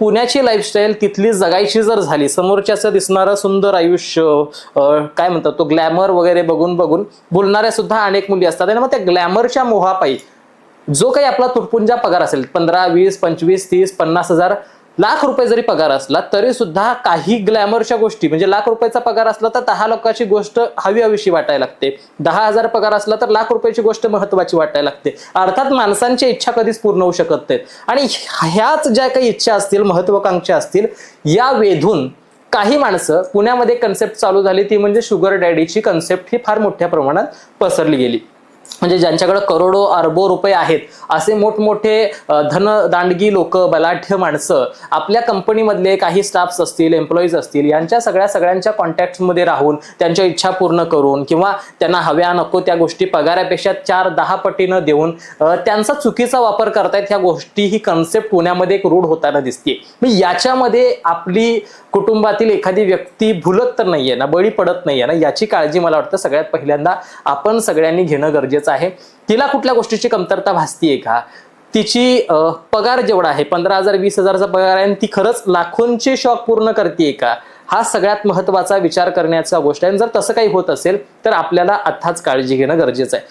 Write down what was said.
पुण्याची लाईफस्टाईल तिथली जगायची जर झाली समोरच्याचं दिसणारं सुंदर आयुष्य काय म्हणतात तो ग्लॅमर वगैरे बघून बघून बोलणाऱ्या सुद्धा अनेक मुली असतात. आणि मग त्या ग्लॅमरच्या मोहापायी जो काही आपला तुटपुंजा पगार असेल पंधरा वीस पंचवीस तीस पन्नास हजार लाख रुपये जरी पगार असला तरी सुद्धा काही ग्लॅमरच्या गोष्टी म्हणजे लाख रुपयाचा पगार असला तर दहा लोकांची गोष्ट हवी हवीशी वाटायला लागते. दहा हजार पगार असला तर लाख रुपयाची गोष्ट महत्वाची वाटायला लागते. अर्थात माणसांची इच्छा कधीच पूर्ण होऊ शकत नाहीत. आणि ह्याच ज्या काही इच्छा असतील महत्वाकांक्षा असतील या वेधून काही माणसं पुण्यामध्ये कन्सेप्ट चालू झाली ती म्हणजे शुगर डॅडीची कन्सेप्ट ही फार मोठ्या प्रमाणात पसरली गेली. म्हणजे ज्यांच्याकडे करोडो अरबो रुपये आहेत असे मोठमोठे धनदांडगी लोक बलाढ्य माणसं आपल्या कंपनीमधले काही स्टाफ्स असतील एम्प्लॉईज असतील यांच्या सगळ्या सगळ्यांच्या कॉन्टॅक्टमध्ये राहून त्यांच्या इच्छा पूर्ण करून किंवा त्यांना हव्या नको त्या गोष्टी पगारापेक्षा चार दहा पटीनं देऊन त्यांचा चुकीचा वापर करतायत ह्या गोष्टी ही कन्सेप्ट पुण्यामध्ये एक रूढ होताना दिसते मग याच्यामध्ये आपली कुटुंबातील एखादी व्यक्ती भुलत तर नाहीये ना बळी पडत नाहीये ना याची काळजी मला वाटतं सगळ्यात पहिल्यांदा आपण सगळ्यांनी घेणं गरजेचं आहे. तिला कुठल्या गोष्टीची कमतरता भासतीये का? तिची पगार जेवढा आहे पंधरा हजार वीस हजारचा पगार आहे आणि ती खरंच लाखोंचे शॉक पूर्ण करते का? हा सगळ्यात महत्त्वाचा विचार करण्याचा गोष्ट आहे. जर तसं काही होत असेल तर आपल्याला आत्ताच काळजी घेणं गरजेचं आहे.